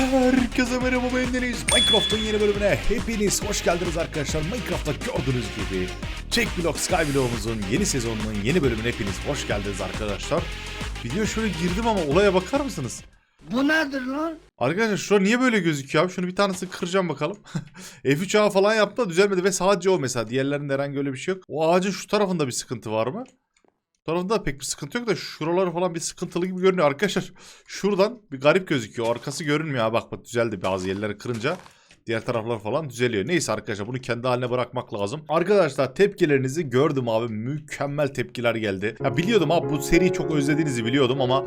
Herkese merhaba ben Deniz. Minecraft'ın yeni bölümüne hepiniz hoş geldiniz arkadaşlar. Minecraft'ta gördüğünüz gibi Checkblock Skyblock'umuzun yeni sezonunun yeni bölümüne hepiniz hoş geldiniz arkadaşlar. Video şöyle girdim ama olaya bakar mısınız? Bu nedir lan? Arkadaşlar şura niye böyle gözüküyor abi? Şunu bir tanesini kıracağım bakalım. F3 ağı falan yaptı da düzelmedi ve sadece o mesela. Diğerlerinde herhangi öyle bir şey yok. O ağacın şu tarafında bir sıkıntı var mı? Tarafında pek bir sıkıntı yok da şuraları falan bir sıkıntılı gibi görünüyor. Arkadaşlar şuradan bir garip gözüküyor. Arkası görünmüyor. Ha bak bak düzeldi bazı yerleri kırınca. Diğer taraflar falan düzeliyor. Neyse arkadaşlar bunu kendi haline bırakmak lazım. Arkadaşlar tepkilerinizi gördüm abi. Mükemmel tepkiler geldi. Ya biliyordum abi bu seriyi çok özlediğinizi biliyordum ama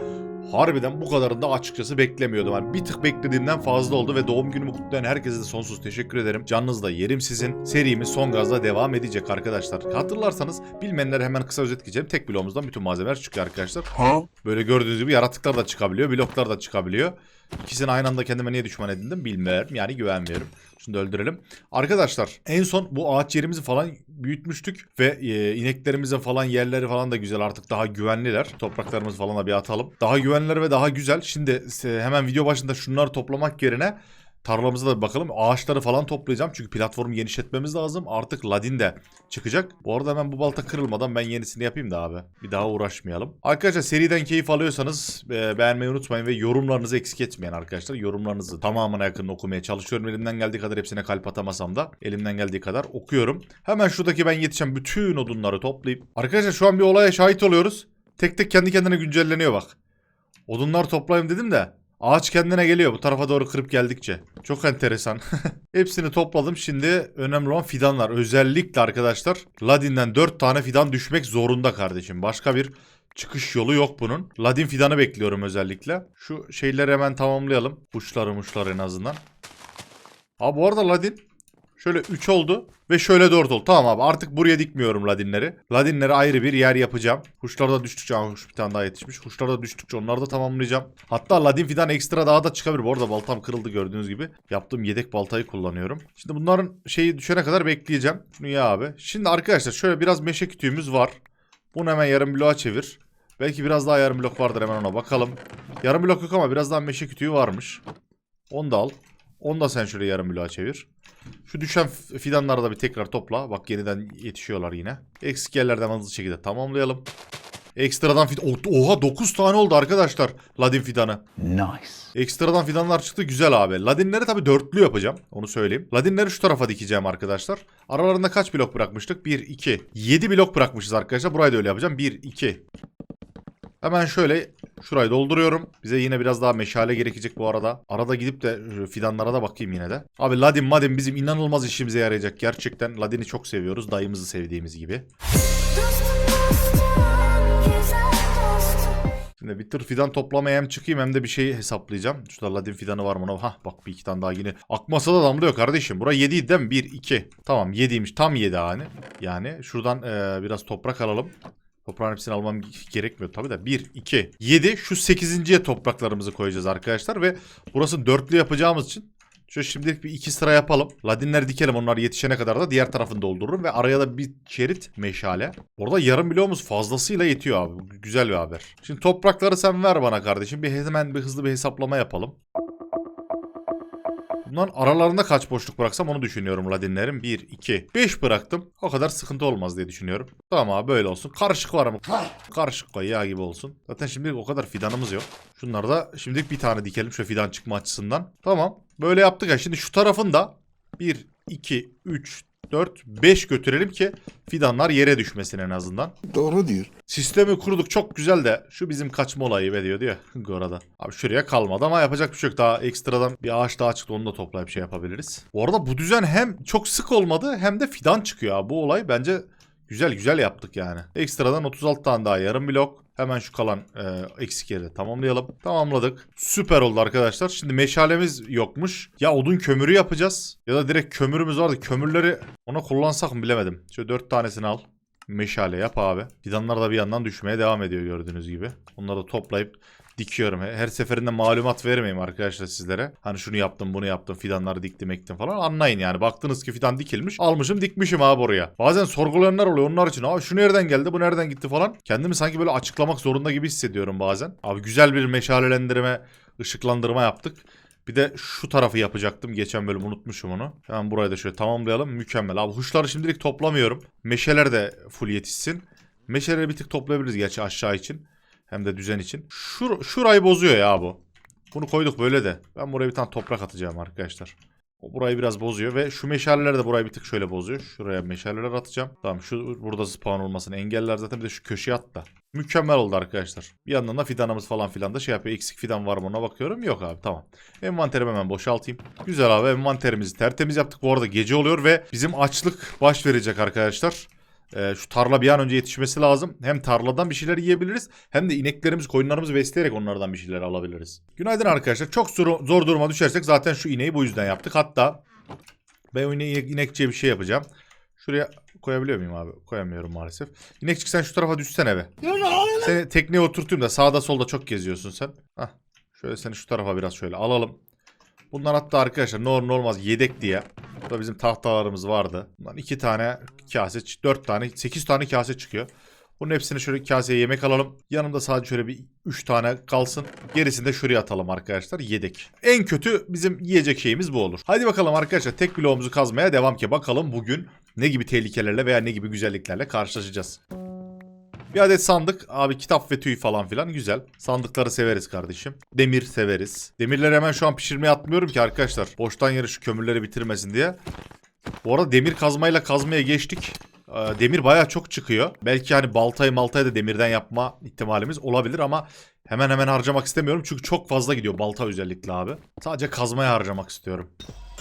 harbiden bu kadarını da açıkçası beklemiyordum. Yani bir tık beklediğimden fazla oldu ve doğum günümü kutlayan herkese de sonsuz teşekkür ederim. Canınızda yerim sizin. Serimiz son gazla devam edecek arkadaşlar. Hatırlarsanız bilmeyenlere hemen kısa özet geçeceğim. Tek bloğumuzdan bütün malzemeler çıkıyor arkadaşlar. Böyle gördüğünüz gibi yaratıklar da çıkabiliyor, bloklar da çıkabiliyor. İkisini aynı anda kendime niye düşman edindim bilmiyorum. Yani güvenmiyorum. Şunu da öldürelim. Arkadaşlar en son bu ağaç yerimizi falan büyütmüştük. Ve e, ineklerimizin falan yerleri falan da güzel artık daha güvenliler. Topraklarımızı falan da bir atalım. Daha güvenliler ve daha güzel. Şimdi e, hemen video başında şunları toplamak yerine tarlamıza da bakalım. Ağaçları falan toplayacağım. Çünkü platformu genişletmemiz lazım. Artık ladin de çıkacak. Bu arada hemen bu balta kırılmadan ben yenisini yapayım da abi. Bir daha uğraşmayalım. Arkadaşlar seriden keyif alıyorsanız e, beğenmeyi unutmayın ve yorumlarınızı eksik etmeyin arkadaşlar. Yorumlarınızı tamamına yakın okumaya çalışıyorum. Elimden geldiği kadar hepsine kalp atamasam da elimden geldiği kadar okuyorum. Hemen şuradaki ben yetişen bütün odunları toplayıp. Arkadaşlar şu an bir olaya şahit oluyoruz. Tek tek kendi kendine güncelleniyor bak. Odunlar toplayayım dedim de Ağaç kendine geliyor bu tarafa doğru kırıp geldikçe. Çok enteresan. Hepsini topladım. Şimdi önemli olan fidanlar. Özellikle arkadaşlar Ladin'den 4 tane fidan düşmek zorunda kardeşim. Başka bir çıkış yolu yok bunun. Ladin fidanı bekliyorum özellikle. Şu şeyleri hemen tamamlayalım. Uçları muşları en azından. Abi bu arada Ladin Şöyle 3 oldu ve şöyle 4 oldu. Tamam abi artık buraya dikmiyorum ladinleri. Ladinlere ayrı bir yer yapacağım. Kuşlar da düştükçe kuş bir tane daha yetişmiş. Kuşlar da düştükçe onları da tamamlayacağım. Hatta ladin fidan ekstra daha da çıkabilir. Bu arada baltam kırıldı gördüğünüz gibi. Yaptığım yedek baltayı kullanıyorum. Şimdi bunların şeyi düşene kadar bekleyeceğim. Şunu abi. Şimdi arkadaşlar şöyle biraz meşe kütüğümüz var. Bunu hemen yarım bloğa çevir. Belki biraz daha yarım blok vardır hemen ona bakalım. Yarım blok yok ama biraz daha meşe kütüğü varmış. Onu da al. Onu da sen şöyle yarım bloğa çevir. Şu düşen fidanları da bir tekrar topla. Bak yeniden yetişiyorlar yine. Eksik yerlerden hızlı şekilde tamamlayalım. Ekstradan fidan... Oha 9 tane oldu arkadaşlar ladin fidanı. Nice. Ekstradan fidanlar çıktı güzel abi. Ladinleri tabii dörtlü yapacağım. Onu söyleyeyim. Ladinleri şu tarafa dikeceğim arkadaşlar. Aralarında kaç blok bırakmıştık? 1, 2. 7 blok bırakmışız arkadaşlar. Burayı da öyle yapacağım. 1, 2. Hemen şöyle şurayı dolduruyorum. Bize yine biraz daha meşale gerekecek bu arada. Arada gidip de şu fidanlara da bakayım yine de. Abi Ladin Madin bizim inanılmaz işimize yarayacak. Gerçekten Ladin'i çok seviyoruz. Dayımızı sevdiğimiz gibi. Şimdi bir tır fidan toplamaya hem çıkayım hem de bir şey hesaplayacağım. Şurada ladin fidanı var mı? Hah bak bir iki tane daha yine. Akmasa da damlıyor kardeşim. Bura 7 değil mi? 1, 2. Tamam 7'ymiş. Tam 7 hani. Yani şuradan eee, biraz toprak alalım. Toprağın hepsini almam gerekmiyor tabii de. 1, 2, 7. Şu 8.ye topraklarımızı koyacağız arkadaşlar. Ve burası dörtlü yapacağımız için Şöyle şimdilik bir iki sıra yapalım. Ladinleri dikelim onlar yetişene kadar da diğer tarafını doldururum. Ve araya da bir şerit meşale. Orada yarım bloğumuz fazlasıyla yetiyor abi. Güzel bir haber. Şimdi toprakları sen ver bana kardeşim. Bir hemen bir hızlı bir hesaplama yapalım. Bunların aralarında kaç boşluk bıraksam onu düşünüyorum ladinlerin. 1, 2, 5 bıraktım. O kadar sıkıntı olmaz diye düşünüyorum. Tamam abi böyle olsun. Karışık var mı? Karışık koy yağ gibi olsun. Zaten şimdi o kadar fidanımız yok. Şunları da şimdilik bir tane dikelim şu fidan çıkma açısından. Tamam. Böyle yaptık ya. Şimdi şu tarafın da 1, 2, 3, 4, 5 götürelim ki fidanlar yere düşmesin en azından. Doğru diyor. Sistemi kurduk çok güzel de şu bizim kaçma olayı veriyor diyor Gora'da. Abi şuraya kalmadı ama yapacak bir şey yok. Daha ekstradan bir ağaç daha çıktı onu da toplayıp şey yapabiliriz. Bu arada bu düzen hem çok sık olmadı hem de fidan çıkıyor abi. Bu olay bence güzel güzel yaptık yani. Ekstradan 36 tane daha yarım blok. Hemen şu kalan e, eksik yeri tamamlayalım. Tamamladık. Süper oldu arkadaşlar. Şimdi meşalemiz yokmuş. Ya odun kömürü yapacağız. Ya da direkt kömürümüz vardı. Kömürleri ona kullansak mı bilemedim. Şöyle 4 tanesini al. Meşale yap abi. Fidanlar da bir yandan düşmeye devam ediyor gördüğünüz gibi. Onları da toplayıp dikiyorum. Her seferinde malumat vermeyeyim arkadaşlar sizlere. Hani şunu yaptım bunu yaptım fidanları diktim ektim falan anlayın yani. Baktınız ki fidan dikilmiş almışım dikmişim abi oraya. Bazen sorgulayanlar oluyor onlar için. Abi şu nereden geldi bu nereden gitti falan. Kendimi sanki böyle açıklamak zorunda gibi hissediyorum bazen. Abi güzel bir meşalelendirme ışıklandırma yaptık. Bir de şu tarafı yapacaktım. Geçen bölüm unutmuşum onu. Hemen burayı da şöyle tamamlayalım. Mükemmel. Abi huşları şimdilik toplamıyorum. Meşeler de full yetişsin. Meşeleri bir tık toplayabiliriz gerçi aşağı için. Hem de düzen için. Şur şurayı bozuyor ya bu. Bunu koyduk böyle de. Ben buraya bir tane toprak atacağım arkadaşlar. O burayı biraz bozuyor ve şu meşaleler de burayı bir tık şöyle bozuyor. Şuraya meşaleler atacağım. Tamam şu burada spawn olmasını engeller zaten bir de şu köşeye at da. Mükemmel oldu arkadaşlar. Bir yandan da fidanımız falan filan da şey yapıyor. Eksik fidan var mı ona bakıyorum. Yok abi tamam. Envanterimi hemen boşaltayım. Güzel abi envanterimizi tertemiz yaptık. Bu arada gece oluyor ve bizim açlık baş verecek arkadaşlar. Ee, şu tarla bir an önce yetişmesi lazım. Hem tarladan bir şeyler yiyebiliriz hem de ineklerimizi, koyunlarımızı besleyerek onlardan bir şeyler alabiliriz. Günaydın arkadaşlar. Çok zor, zor duruma düşersek zaten şu ineği bu yüzden yaptık. Hatta ben o ineği inekçiye bir şey yapacağım. Şuraya koyabiliyor muyum abi? Koyamıyorum maalesef. İnekçik sen şu tarafa düşsene be. Seni tekneye oturtayım da sağda solda çok geziyorsun sen. Hah. Şöyle seni şu tarafa biraz şöyle alalım. Bunlar hatta arkadaşlar ne olur ne olmaz yedek diye. Burada bizim tahtalarımız vardı. Bundan iki tane kase, dört tane, sekiz tane kase çıkıyor. Bunun hepsini şöyle kaseye yemek alalım. Yanımda sadece şöyle bir üç tane kalsın. Gerisini de şuraya atalım arkadaşlar. Yedek. En kötü bizim yiyecek şeyimiz bu olur. Hadi bakalım arkadaşlar tek bloğumuzu kazmaya devam ki bakalım bugün ne gibi tehlikelerle veya ne gibi güzelliklerle karşılaşacağız. Bir adet sandık. Abi kitap ve tüy falan filan güzel. Sandıkları severiz kardeşim. Demir severiz. Demirleri hemen şu an pişirmeye atmıyorum ki arkadaşlar. Boştan yere şu kömürleri bitirmesin diye. Bu arada demir kazmayla kazmaya geçtik. Ee, Demir baya çok çıkıyor. Belki hani baltayı maltayı da demirden yapma ihtimalimiz olabilir ama hemen hemen harcamak istemiyorum. Çünkü çok fazla gidiyor balta özellikle abi. Sadece kazmaya harcamak istiyorum.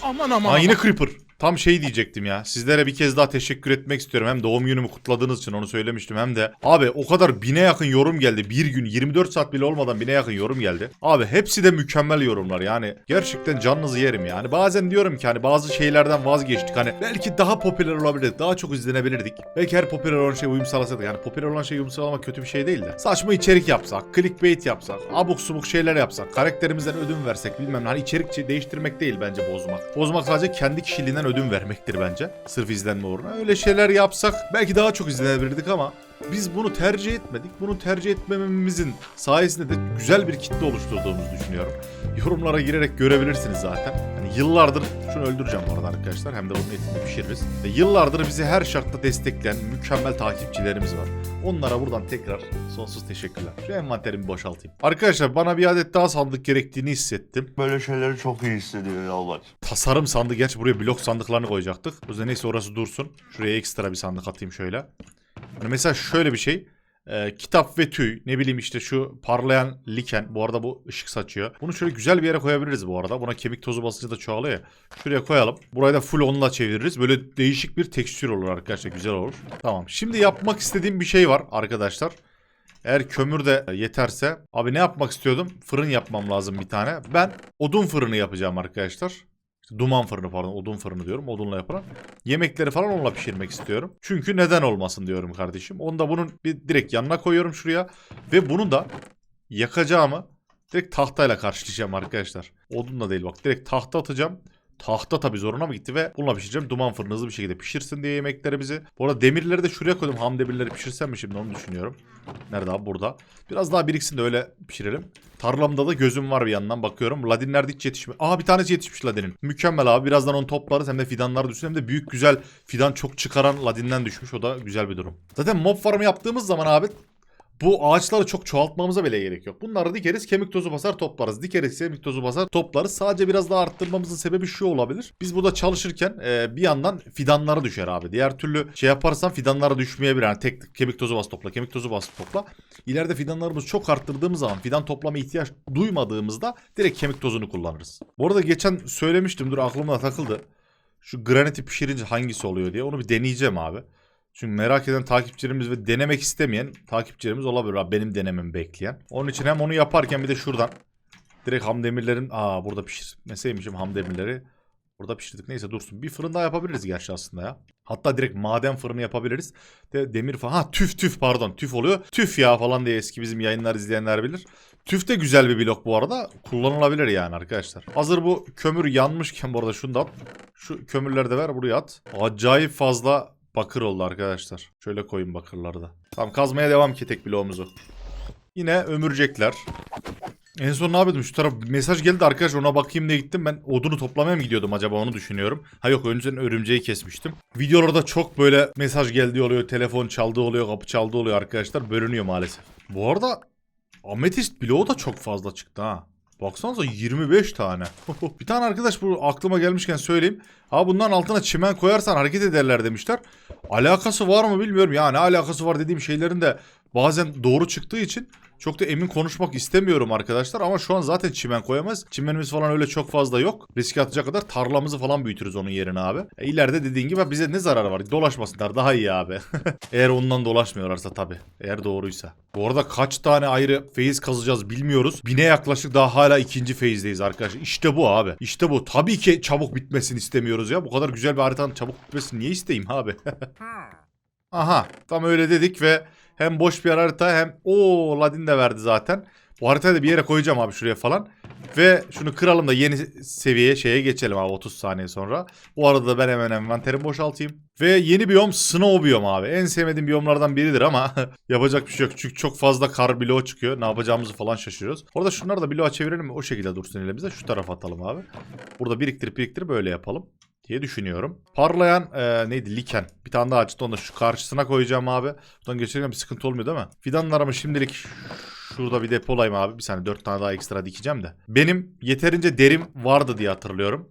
Aman aman. Aa yine Creeper. Tam şey diyecektim ya. Sizlere bir kez daha teşekkür etmek istiyorum. Hem doğum günümü kutladığınız için onu söylemiştim. Hem de abi o kadar bine yakın yorum geldi. Bir gün 24 saat bile olmadan bine yakın yorum geldi. Abi hepsi de mükemmel yorumlar. Yani gerçekten canınızı yerim yani. Bazen diyorum ki hani bazı şeylerden vazgeçtik. Hani belki daha popüler olabilirdik. Daha çok izlenebilirdik. Belki her popüler olan şey uyum sağlasaydık. Yani popüler olan şey uyum sağlamak kötü bir şey değil de. Saçma içerik yapsak, clickbait yapsak, abuk subuk şeyler yapsak, karakterimizden ödün versek bilmem ne. Hani içerik değiştirmek değil bence bozmak. Bozmak sadece kendi kişiliğinden ödün vermektir bence. Sırf izlenme uğruna. Öyle şeyler yapsak belki daha çok izlenebilirdik ama biz bunu tercih etmedik. Bunu tercih etmememizin sayesinde de güzel bir kitle oluşturduğumuzu düşünüyorum. Yorumlara girerek görebilirsiniz zaten. Hani yıllardır şunu öldüreceğim bu arada arkadaşlar. Hem de bunun etini pişiririz. Ve yıllardır bizi her şartta destekleyen mükemmel takipçilerimiz var. Onlara buradan tekrar sonsuz teşekkürler. Şu envanterimi boşaltayım. Arkadaşlar bana bir adet daha sandık gerektiğini hissettim. Böyle şeyleri çok iyi hissediyor Yalvar. Tasarım sandığı. Gerçi buraya blok sandıklarını koyacaktık. O yüzden neyse orası dursun. Şuraya ekstra bir sandık atayım şöyle. Hani mesela şöyle bir şey. Ee, kitap ve tüy ne bileyim işte şu parlayan liken bu arada bu ışık saçıyor. Bunu şöyle güzel bir yere koyabiliriz bu arada. Buna kemik tozu basınca da çoğalıyor ya. Şuraya koyalım. Burayı da full onunla çeviririz. Böyle değişik bir tekstür olur arkadaşlar güzel olur. Tamam şimdi yapmak istediğim bir şey var arkadaşlar. Eğer kömür de yeterse abi ne yapmak istiyordum? Fırın yapmam lazım bir tane. Ben odun fırını yapacağım arkadaşlar. Duman fırını pardon odun fırını diyorum odunla yapılan. Yemekleri falan onunla pişirmek istiyorum. Çünkü neden olmasın diyorum kardeşim. Onu da bunun bir direkt yanına koyuyorum şuraya. Ve bunu da yakacağımı direkt tahtayla karşılayacağım arkadaşlar. Odunla değil bak direkt tahta atacağım. Tahta tabii zoruna mı gitti ve bununla pişireceğim. Duman fırını hızlı bir şekilde pişirsin diye yemeklerimizi. Bu arada demirleri de şuraya koydum. Ham demirleri pişirsem mi şimdi onu düşünüyorum. Nerede abi? Burada. Biraz daha biriksin de öyle pişirelim. Tarlamda da gözüm var bir yandan bakıyorum. Ladinler de hiç yetişmiyor. Aa bir tanesi yetişmiş ladinin. Mükemmel abi. Birazdan onu toplarız. Hem de fidanlar düşsün. Hem de büyük güzel fidan çok çıkaran ladinden düşmüş. O da güzel bir durum. Zaten mob farmı yaptığımız zaman abi bu ağaçları çok çoğaltmamıza bile gerek yok. Bunları dikeriz kemik tozu basar toplarız. Dikeriz kemik tozu basar toplarız. Sadece biraz daha arttırmamızın sebebi şu olabilir. Biz burada çalışırken e, bir yandan fidanları düşer abi. Diğer türlü şey yaparsan fidanlara düşmeyebilir. Yani tek kemik tozu bas topla kemik tozu bas topla. İleride fidanlarımızı çok arttırdığımız zaman fidan toplama ihtiyaç duymadığımızda direkt kemik tozunu kullanırız. Bu arada geçen söylemiştim dur aklıma takıldı. Şu graniti pişirince hangisi oluyor diye onu bir deneyeceğim abi. Çünkü merak eden takipçilerimiz ve denemek istemeyen takipçilerimiz olabilir abi benim denememi bekleyen. Onun için hem onu yaparken bir de şuradan direkt ham demirlerin aa burada pişirmeseymişim ham demirleri. Burada pişirdik neyse dursun. Bir fırın daha yapabiliriz gerçi aslında ya. Hatta direkt maden fırını yapabiliriz. De, demir falan. Ha tüf tüf pardon tüf oluyor. Tüf ya falan diye eski bizim yayınlar izleyenler bilir. Tüf de güzel bir blok bu arada. Kullanılabilir yani arkadaşlar. Hazır bu kömür yanmışken bu arada şunu at. Şu kömürleri de ver buraya at. Acayip fazla bakır oldu arkadaşlar. Şöyle koyun bakırları da. Tamam kazmaya devam ki tek bloğumuzu. Yine ömürcekler. En son ne yapıyordum? Şu taraf mesaj geldi arkadaş ona bakayım diye gittim. Ben odunu toplamaya mı gidiyordum acaba onu düşünüyorum. Ha yok önceden örümceği kesmiştim. Videolarda çok böyle mesaj geldiği oluyor. Telefon çaldığı oluyor. Kapı çaldığı oluyor arkadaşlar. Bölünüyor maalesef. Bu arada ametist bloğu da çok fazla çıktı ha. Baksanıza 25 tane. bir tane arkadaş bu aklıma gelmişken söyleyeyim. Ha bunların altına çimen koyarsan hareket ederler demişler. Alakası var mı bilmiyorum. Yani alakası var dediğim şeylerin de bazen doğru çıktığı için çok da emin konuşmak istemiyorum arkadaşlar ama şu an zaten çimen koyamaz. Çimenimiz falan öyle çok fazla yok. Riske atacak kadar tarlamızı falan büyütürüz onun yerine abi. E, ileride dediğin gibi bize ne zararı var? Dolaşmasınlar daha iyi abi. Eğer ondan dolaşmıyorlarsa tabii. Eğer doğruysa. Bu arada kaç tane ayrı feyiz kazacağız bilmiyoruz. Bine yaklaşık daha hala ikinci feyizdeyiz arkadaşlar. İşte bu abi. İşte bu. Tabii ki çabuk bitmesini istemiyoruz ya. Bu kadar güzel bir haritanın çabuk bitmesini niye isteyeyim abi? Aha tam öyle dedik ve hem boş bir harita hem o Ladin de verdi zaten. Bu haritayı da bir yere koyacağım abi şuraya falan. Ve şunu kıralım da yeni seviyeye şeye geçelim abi 30 saniye sonra. Bu arada da ben hemen envanterimi boşaltayım. Ve yeni biyom snow biyom abi. En sevmediğim biyomlardan biridir ama yapacak bir şey yok. Çünkü çok fazla kar bloğu çıkıyor. Ne yapacağımızı falan şaşırıyoruz. Orada şunları da bloğa çevirelim mi? O şekilde dursun elimizde. Şu tarafa atalım abi. Burada biriktirip biriktirip böyle yapalım diye düşünüyorum. Parlayan e, neydi? Liken. Bir tane daha açtı onu da şu karşısına koyacağım abi. Buradan geçerken bir sıkıntı olmuyor değil mi? Fidanlarımı şimdilik şurada bir depolayayım abi. Bir saniye dört tane daha ekstra dikeceğim de. Benim yeterince derim vardı diye hatırlıyorum.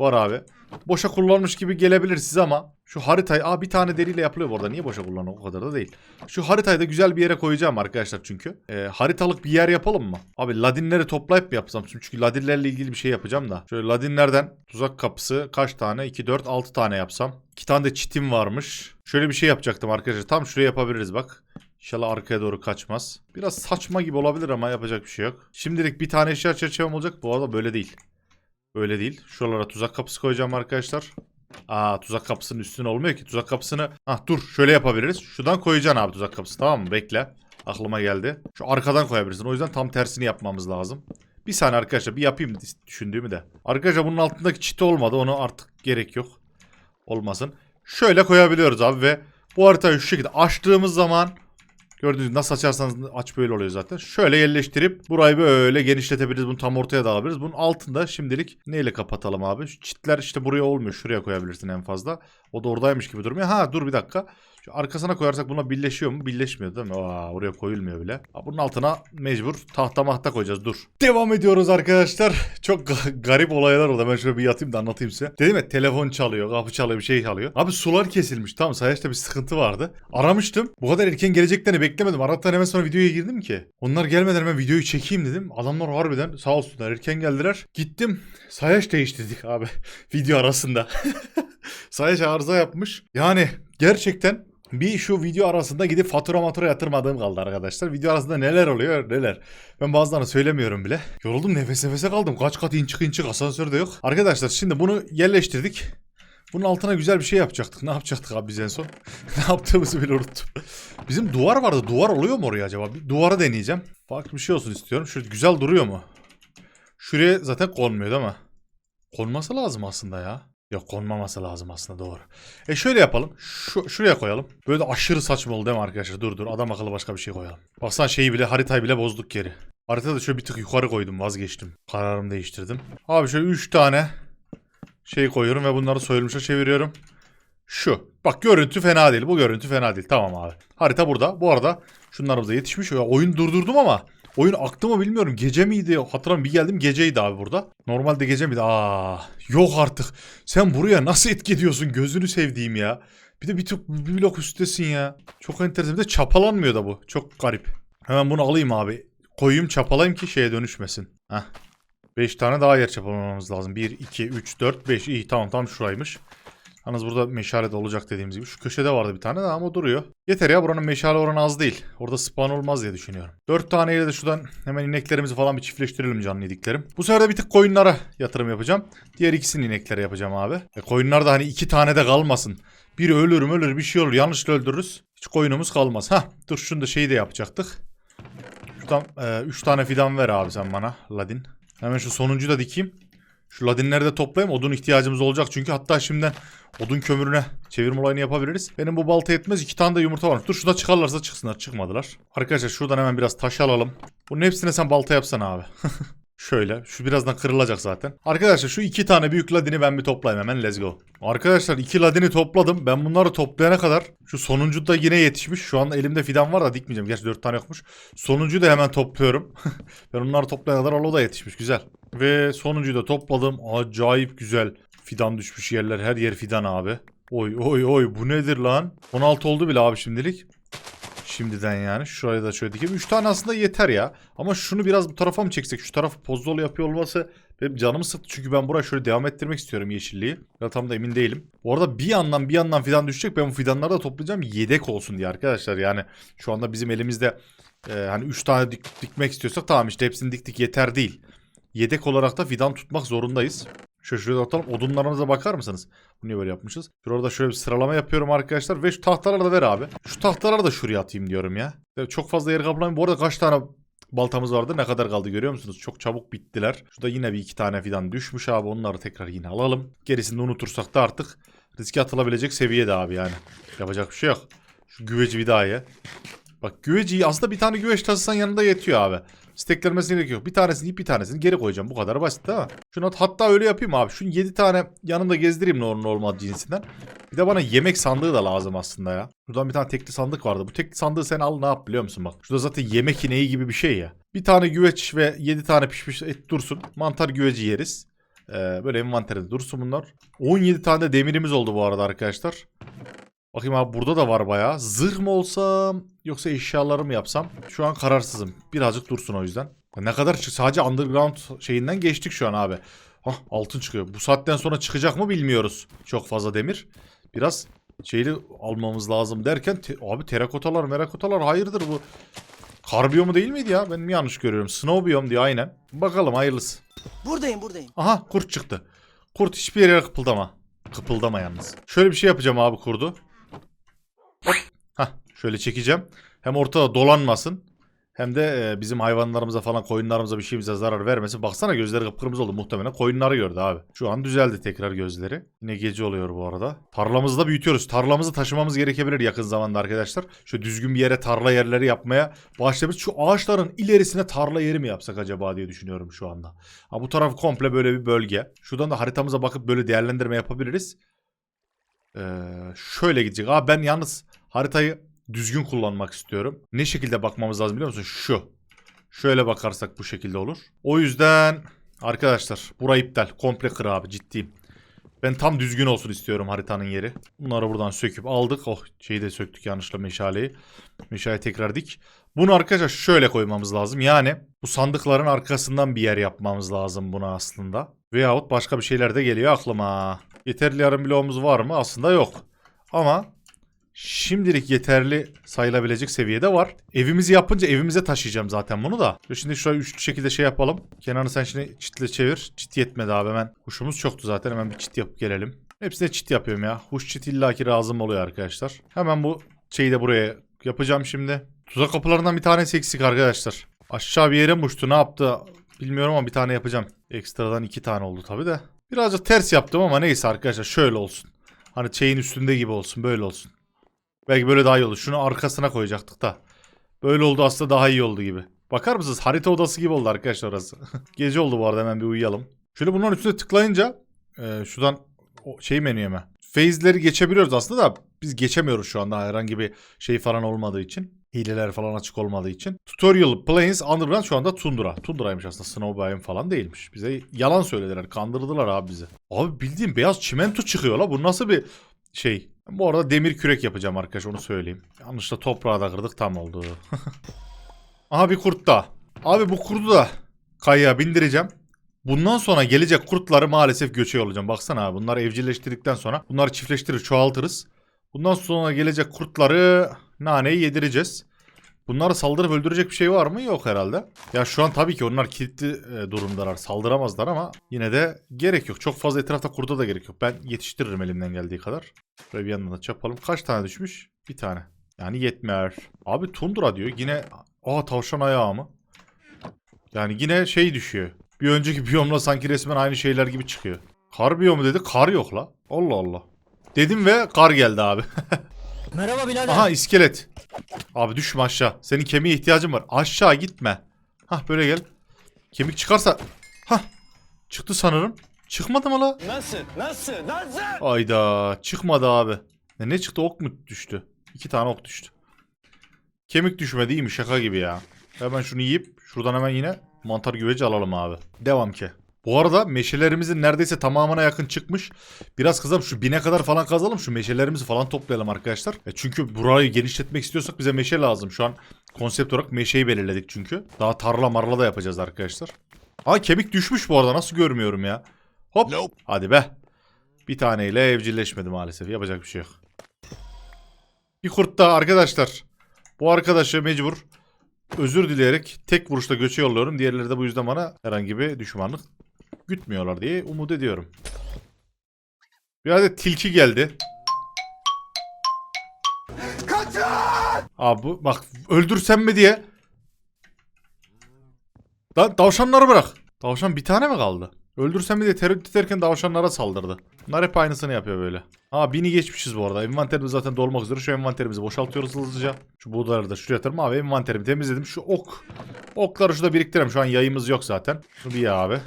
Var abi. Boşa kullanmış gibi gelebilir size ama şu haritayı... Aa bir tane deriyle yapılıyor bu. Niye boşa kullanıyor? O kadar da değil. Şu haritayı da güzel bir yere koyacağım arkadaşlar çünkü. Ee, haritalık bir yer yapalım mı? Abi ladinleri toplayıp mı yapsam? Çünkü ladinlerle ilgili bir şey yapacağım da. Şöyle ladinlerden tuzak kapısı kaç tane? 2, 4, 6 tane yapsam. 2 tane de çitim varmış. Şöyle bir şey yapacaktım arkadaşlar. Tam şuraya yapabiliriz bak. İnşallah arkaya doğru kaçmaz. Biraz saçma gibi olabilir ama yapacak bir şey yok. Şimdilik bir tane eşya çerçevem olacak. Bu arada böyle değil. Böyle değil. Şuralara tuzak kapısı koyacağım arkadaşlar. Aa tuzak kapısının üstüne olmuyor ki. Tuzak kapısını... Ah dur şöyle yapabiliriz. Şuradan koyacaksın abi tuzak kapısı tamam mı? Bekle. Aklıma geldi. Şu arkadan koyabilirsin. O yüzden tam tersini yapmamız lazım. Bir saniye arkadaşlar bir yapayım düşündüğümü de. Arkadaşlar bunun altındaki çiti olmadı. Onu artık gerek yok. Olmasın. Şöyle koyabiliyoruz abi ve bu haritayı şu şekilde açtığımız zaman Gördüğünüz gibi nasıl açarsanız aç böyle oluyor zaten. Şöyle yerleştirip burayı böyle genişletebiliriz. Bunu tam ortaya da alabiliriz. Bunun altında şimdilik neyle kapatalım abi? Şu çitler işte buraya olmuyor. Şuraya koyabilirsin en fazla. O da oradaymış gibi durmuyor. Ha dur bir dakika. Şu arkasına koyarsak buna birleşiyor mu? Birleşmiyor değil mi? Aa, oraya koyulmuyor bile. Ha, bunun altına mecbur tahta mahta koyacağız. Dur. Devam ediyoruz arkadaşlar. Çok ga- garip olaylar oldu. Ben şöyle bir yatayım da anlatayım size. Dedim ya telefon çalıyor, kapı çalıyor, bir şey çalıyor. Abi sular kesilmiş. Tamam sayaçta bir sıkıntı vardı. Aramıştım. Bu kadar erken geleceklerini beklemedim. Aradıktan hemen sonra videoya girdim ki. Onlar gelmeden hemen videoyu çekeyim dedim. Adamlar harbiden sağ olsunlar erken geldiler. Gittim. Sayaç değiştirdik abi. Video arasında. Sayaç arıza yapmış. Yani gerçekten bir şu video arasında gidip fatura matura yatırmadığım kaldı arkadaşlar. Video arasında neler oluyor neler. Ben bazılarını söylemiyorum bile. Yoruldum nefes nefese kaldım. Kaç kat inçik inçik asansör de yok. Arkadaşlar şimdi bunu yerleştirdik. Bunun altına güzel bir şey yapacaktık. Ne yapacaktık abi biz en son? ne yaptığımızı bile unuttum. Bizim duvar vardı. Duvar oluyor mu oraya acaba? Bir duvara deneyeceğim. Farklı bir şey olsun istiyorum. Şu güzel duruyor mu? Şuraya zaten konmuyor değil mi? Konması lazım aslında ya. Yok konmaması lazım aslında doğru. E şöyle yapalım. Şu, şuraya koyalım. Böyle de aşırı saçma oldu değil mi arkadaşlar? Dur dur adam akıllı başka bir şey koyalım. Baksana şeyi bile haritayı bile bozduk geri. Haritayı da şöyle bir tık yukarı koydum vazgeçtim. Kararımı değiştirdim. Abi şöyle 3 tane şey koyuyorum ve bunları soyulmuşa çeviriyorum. Şu. Bak görüntü fena değil. Bu görüntü fena değil. Tamam abi. Harita burada. Bu arada şunlarımız da yetişmiş. Oyun durdurdum ama oyun aktı mı bilmiyorum. Gece miydi? Hatırlamıyorum. Bir geldim geceydi abi burada. Normalde gece miydi? Aa, yok artık. Sen buraya nasıl etki ediyorsun? Gözünü sevdiğim ya. Bir de bir, tık, bir blok üsttesin ya. Çok enteresan. Bir de çapalanmıyor da bu. Çok garip. Hemen bunu alayım abi. Koyayım çapalayayım ki şeye dönüşmesin. Heh. 5 tane daha yer çapalamamız lazım. 1, 2, 3, 4, 5. İyi tamam tam şuraymış. Yalnız burada meşale de olacak dediğimiz gibi. Şu köşede vardı bir tane de ama duruyor. Yeter ya buranın meşale oranı az değil. Orada spawn olmaz diye düşünüyorum. 4 taneyle de şuradan hemen ineklerimizi falan bir çiftleştirelim canlı yediklerim. Bu sefer de bir tık koyunlara yatırım yapacağım. Diğer ikisini ineklere yapacağım abi. E koyunlar da hani iki tane de kalmasın. Biri ölür ölür bir şey olur. Yanlışla öldürürüz. Hiç koyunumuz kalmaz. Hah dur şunu da şeyi de yapacaktık. Şuradan 3 tane fidan ver abi sen bana Ladin. Hemen şu sonuncuyu da dikeyim. Şu ladinleri de toplayayım. Odun ihtiyacımız olacak çünkü hatta şimdiden odun kömürüne çevirme olayını yapabiliriz. Benim bu balta yetmez. iki tane de yumurta var. Dur şurada çıkarlarsa çıksınlar. Çıkmadılar. Arkadaşlar şuradan hemen biraz taş alalım. Bunun hepsine sen balta yapsana abi. Şöyle. Şu birazdan kırılacak zaten. Arkadaşlar şu iki tane büyük ladini ben bir toplayayım hemen. Let's go. Arkadaşlar iki ladini topladım. Ben bunları toplayana kadar şu sonuncu da yine yetişmiş. Şu anda elimde fidan var da dikmeyeceğim. Gerçi dört tane yokmuş. Sonuncuyu da hemen topluyorum. ben onları toplayana kadar o da yetişmiş. Güzel. Ve sonuncuyu da topladım. Acayip güzel. Fidan düşmüş yerler. Her yer fidan abi. Oy oy oy bu nedir lan? 16 oldu bile abi şimdilik. Şimdiden yani. Şuraya da şöyle dikeyim. 3 tane aslında yeter ya. Ama şunu biraz bu tarafa mı çeksek? Şu tarafı pozdolu yapıyor olması benim canımı sıktı. Çünkü ben buraya şöyle devam ettirmek istiyorum yeşilliği. Ya tam da emin değilim. Bu arada bir yandan bir yandan fidan düşecek. Ben bu fidanları da toplayacağım. Yedek olsun diye arkadaşlar. Yani şu anda bizim elimizde e, hani 3 tane dik- dikmek istiyorsak tamam işte hepsini diktik yeter değil. Yedek olarak da fidan tutmak zorundayız. Şöyle şuraya atalım. Odunlarımıza bakar mısınız? Bu niye böyle yapmışız? Şurada şöyle bir sıralama yapıyorum arkadaşlar. Ve şu tahtaları da ver abi. Şu tahtaları da şuraya atayım diyorum ya. Çok fazla yer kaplamayın. Bu arada kaç tane baltamız vardı? Ne kadar kaldı görüyor musunuz? Çok çabuk bittiler. Şurada yine bir iki tane fidan düşmüş abi. Onları tekrar yine alalım. Gerisini unutursak da artık riske atılabilecek seviyede abi yani. Yapacak bir şey yok. Şu güveci bir daha ye. Bak güveciyi aslında bir tane güveç taşısan yanında yetiyor abi. Steklenmesine gerek yok. Bir tanesini yiyip bir tanesini geri koyacağım. Bu kadar basit değil mi? Şunu at- hatta öyle yapayım abi. Şunu 7 tane yanında gezdireyim normal cinsinden. Bir de bana yemek sandığı da lazım aslında ya. Şuradan bir tane tekli sandık vardı. Bu tekli sandığı sen al ne yap biliyor musun bak. Şurada zaten yemek ineği gibi bir şey ya. Bir tane güveç ve 7 tane pişmiş et dursun. Mantar güveci yeriz. Ee, böyle envanterde dursun bunlar. 17 tane de demirimiz oldu bu arada arkadaşlar. Bakayım abi burada da var bayağı. Zırh mı olsam yoksa eşyaları mı yapsam? Şu an kararsızım. Birazcık dursun o yüzden. Ne kadar çık sadece underground şeyinden geçtik şu an abi. Hah altın çıkıyor. Bu saatten sonra çıkacak mı bilmiyoruz. Çok fazla demir. Biraz şeyli almamız lazım derken te- abi terakotalar merakotalar hayırdır bu. Kar biyomu değil miydi ya? Ben mi yanlış görüyorum? Snow biyom diyor aynen. Bakalım hayırlısı. Buradayım buradayım. Aha kurt çıktı. Kurt hiçbir yere kıpıldama. Kıpıldama yalnız. Şöyle bir şey yapacağım abi kurdu. Şöyle çekeceğim. Hem ortada dolanmasın. Hem de e, bizim hayvanlarımıza falan koyunlarımıza bir şeyimize zarar vermesin. Baksana gözleri kıpkırmızı oldu muhtemelen. Koyunları gördü abi. Şu an düzeldi tekrar gözleri. Yine gece oluyor bu arada. Tarlamızı da büyütüyoruz. Tarlamızı taşımamız gerekebilir yakın zamanda arkadaşlar. Şöyle düzgün bir yere tarla yerleri yapmaya başlamış. Şu ağaçların ilerisine tarla yeri mi yapsak acaba diye düşünüyorum şu anda. Ha, bu taraf komple böyle bir bölge. Şuradan da haritamıza bakıp böyle değerlendirme yapabiliriz. Ee, şöyle gidecek. Abi ben yalnız haritayı düzgün kullanmak istiyorum. Ne şekilde bakmamız lazım biliyor musun? Şu. Şöyle bakarsak bu şekilde olur. O yüzden arkadaşlar burayı iptal. Komple kır abi ciddiyim. Ben tam düzgün olsun istiyorum haritanın yeri. Bunları buradan söküp aldık. Oh şeyi de söktük yanlışla meşaleyi. Meşaleyi tekrar dik. Bunu arkadaşlar şöyle koymamız lazım. Yani bu sandıkların arkasından bir yer yapmamız lazım buna aslında. Veyahut başka bir şeyler de geliyor aklıma. Yeterli yarım bloğumuz var mı? Aslında yok. Ama şimdilik yeterli sayılabilecek seviyede var. Evimizi yapınca evimize taşıyacağım zaten bunu da. Şimdi şurayı üçlü şekilde şey yapalım. Kenarını sen şimdi çitle çevir. Çit yetmedi abi hemen. Kuşumuz çoktu zaten hemen bir çit yapıp gelelim. Hepsine çit yapıyorum ya. Huş çit illaki lazım oluyor arkadaşlar. Hemen bu şeyi de buraya yapacağım şimdi. Tuzak kapılarından bir tanesi eksik arkadaşlar. Aşağı bir yere mi uçtu ne yaptı bilmiyorum ama bir tane yapacağım. Ekstradan iki tane oldu tabi de. Birazcık ters yaptım ama neyse arkadaşlar şöyle olsun. Hani şeyin üstünde gibi olsun böyle olsun. Belki böyle daha iyi olur. Şunu arkasına koyacaktık da. Böyle oldu aslında daha iyi oldu gibi. Bakar mısınız? Harita odası gibi oldu arkadaşlar orası. Gece oldu bu arada hemen bir uyuyalım. Şöyle bunların üstüne tıklayınca e, şuradan o şey menüye mi? Phase'leri geçebiliyoruz aslında da biz geçemiyoruz şu anda herhangi bir şey falan olmadığı için. Hileler falan açık olmadığı için. Tutorial Plains Underground şu anda Tundra. Tundra'ymış aslında Snow falan değilmiş. Bize yalan söylediler. Kandırdılar abi bizi. Abi bildiğin beyaz çimento çıkıyor la. Bu nasıl bir şey? Bu arada demir kürek yapacağım arkadaş onu söyleyeyim. Yanlışla toprağı da kırdık tam oldu. Aha bir kurt da. Abi bu kurdu da kayaya bindireceğim. Bundan sonra gelecek kurtları maalesef göçe yollayacağım. Baksana abi bunları evcilleştirdikten sonra bunları çiftleştirir çoğaltırız. Bundan sonra gelecek kurtları naneyi yedireceğiz. Bunları saldırıp öldürecek bir şey var mı? Yok herhalde. Ya şu an tabii ki onlar kilitli e, durumdalar. Saldıramazlar ama yine de gerek yok. Çok fazla etrafta kurda da gerek yok. Ben yetiştiririm elimden geldiği kadar. Şöyle bir yandan da çapalım. Kaç tane düşmüş? Bir tane. Yani yetmer. Abi tundra diyor. Yine aa tavşan ayağı mı? Yani yine şey düşüyor. Bir önceki biyomla sanki resmen aynı şeyler gibi çıkıyor. Kar biyomu dedi. Kar yok la. Allah Allah. Dedim ve kar geldi abi. Merhaba birader. Aha iskelet. Abi düşme aşağı. Senin kemiğe ihtiyacın var. Aşağı gitme. Hah böyle gel. Kemik çıkarsa... Hah. Çıktı sanırım. Çıkmadı mı la? Nasıl? Nasıl? Nasıl? Ayda çıkmadı abi. Ne, ne çıktı ok mu düştü? İki tane ok düştü. Kemik düşmedi iyi mi şaka gibi ya. Hemen şunu yiyip şuradan hemen yine mantar güveci alalım abi. Devam ki. Bu arada meşelerimizin neredeyse tamamına yakın çıkmış. Biraz kızalım şu bine kadar falan kazalım. Şu meşelerimizi falan toplayalım arkadaşlar. E çünkü burayı genişletmek istiyorsak bize meşe lazım. Şu an konsept olarak meşeyi belirledik çünkü. Daha tarla marla da yapacağız arkadaşlar. Aa kemik düşmüş bu arada nasıl görmüyorum ya. Hop. Hadi be. Bir taneyle evcilleşmedi maalesef. Yapacak bir şey yok. Bir kurt daha arkadaşlar. Bu arkadaşı mecbur özür dileyerek tek vuruşta göçe yolluyorum. Diğerleri de bu yüzden bana herhangi bir düşmanlık gütmüyorlar diye umut ediyorum. Bir adet tilki geldi. Kaçın! Abi bu- bak öldürsem mi diye. Da tavşanları bırak. Tavşan bir tane mi kaldı? Öldürsem mi diye tereddüt ederken tavşanlara saldırdı. Bunlar hep aynısını yapıyor böyle. Ha bini geçmişiz bu arada. Envanterimiz zaten dolmak üzere. Şu envanterimizi boşaltıyoruz hızlıca. Şu buğdayları da şuraya atarım. Abi envanterimi temizledim. Şu ok. Okları şurada biriktirelim. Şu an yayımız yok zaten. Şunu bir ya abi.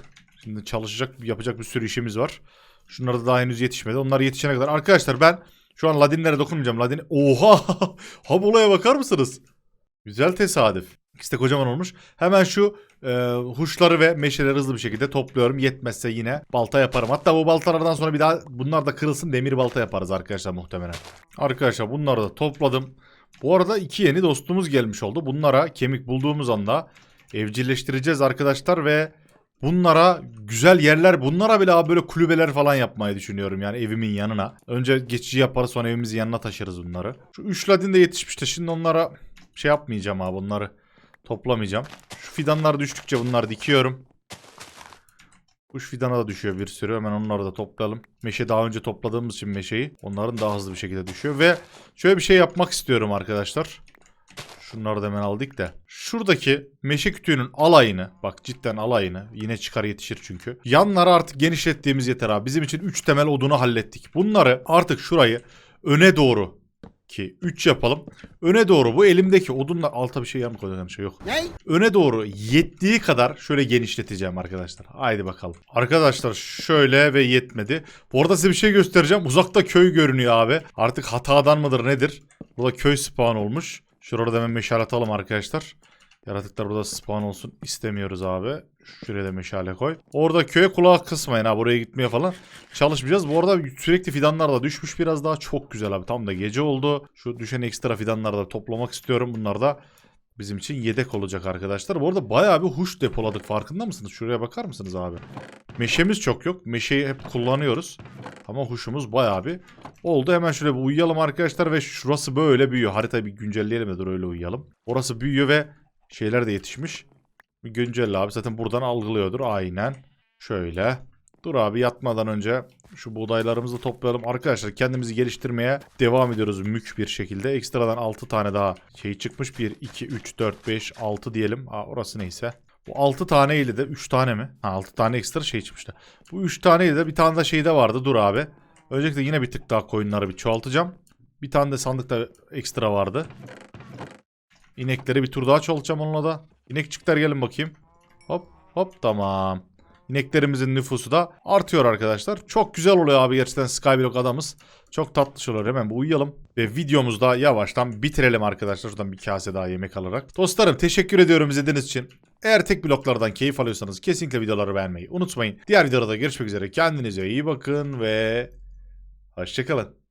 Şimdi çalışacak, yapacak bir sürü işimiz var. Şunlar da daha henüz yetişmedi. Onlar yetişene kadar. Arkadaşlar ben şu an ladinlere dokunmayacağım. Ladin... Oha! ha olaya bakar mısınız? Güzel tesadüf. İkisi de kocaman olmuş. Hemen şu e, huşları ve meşeleri hızlı bir şekilde topluyorum. Yetmezse yine balta yaparım. Hatta bu baltalardan sonra bir daha bunlar da kırılsın demir balta yaparız arkadaşlar muhtemelen. Arkadaşlar bunları da topladım. Bu arada iki yeni dostumuz gelmiş oldu. Bunlara kemik bulduğumuz anda evcilleştireceğiz arkadaşlar ve bunlara güzel yerler bunlara bile abi böyle kulübeler falan yapmayı düşünüyorum yani evimin yanına. Önce geçici yaparız sonra evimizin yanına taşırız bunları. Şu üç ladin de yetişmişti şimdi onlara şey yapmayacağım abi bunları toplamayacağım. Şu fidanlar düştükçe bunları dikiyorum. Kuş fidana da düşüyor bir sürü. Hemen onları da toplayalım. Meşe daha önce topladığımız için meşeyi. Onların daha hızlı bir şekilde düşüyor. Ve şöyle bir şey yapmak istiyorum arkadaşlar. Şunları da hemen aldık da. Şuradaki meşe kütüğünün alayını. Bak cidden alayını. Yine çıkar yetişir çünkü. Yanları artık genişlettiğimiz yeter abi. Bizim için 3 temel odunu hallettik. Bunları artık şurayı öne doğru ki 3 yapalım. Öne doğru bu elimdeki odunla alta bir şey yan koyacağım şey yok. Ne? Öne doğru yettiği kadar şöyle genişleteceğim arkadaşlar. Haydi bakalım. Arkadaşlar şöyle ve yetmedi. Bu arada size bir şey göstereceğim. Uzakta köy görünüyor abi. Artık hatadan mıdır nedir? Burada köy spawn olmuş. Şurada da hemen meşale atalım arkadaşlar. Yaratıklar burada spawn olsun istemiyoruz abi. Şuraya da meşale koy. Orada köye kulak kısmayın ha buraya gitmeye falan. Çalışmayacağız. Bu arada sürekli fidanlar da düşmüş biraz daha. Çok güzel abi. Tam da gece oldu. Şu düşen ekstra fidanları da toplamak istiyorum. Bunlar da bizim için yedek olacak arkadaşlar. Bu arada bayağı bir huş depoladık. Farkında mısınız? Şuraya bakar mısınız abi? Meşemiz çok yok. Meşeyi hep kullanıyoruz. Ama huşumuz bayağı bir oldu. Hemen şöyle bir uyuyalım arkadaşlar ve şurası böyle büyüyor. Haritayı bir güncelleyelim de dur öyle uyuyalım. Orası büyüyor ve şeyler de yetişmiş. Bir güncelle abi zaten buradan algılıyordur aynen. Şöyle. Dur abi yatmadan önce şu buğdaylarımızı toplayalım. Arkadaşlar kendimizi geliştirmeye devam ediyoruz mük bir şekilde. Ekstradan 6 tane daha şey çıkmış. 1, 2, 3, 4, 5, 6 diyelim. Aa, orası neyse. Bu 6 tane ile de 3 tane mi? Ha 6 tane ekstra şey çıkmıştı. Bu 3 tane ile de bir tane de şey de vardı. Dur abi. Öncelikle yine bir tık daha koyunları bir çoğaltacağım. Bir tane de sandıkta ekstra vardı. İnekleri bir tur daha çoğaltacağım onunla da. İnekçikler gelin bakayım. Hop hop tamam. İneklerimizin nüfusu da artıyor arkadaşlar. Çok güzel oluyor abi gerçekten Skyblock adamız. Çok tatlı oluyor. Hemen bir uyuyalım. Ve videomuzu da yavaştan bitirelim arkadaşlar. Şuradan bir kase daha yemek alarak. Dostlarım teşekkür ediyorum izlediğiniz için. Eğer tek bloklardan keyif alıyorsanız kesinlikle videoları beğenmeyi unutmayın. Diğer videoda görüşmek üzere. Kendinize iyi bakın ve hoşçakalın.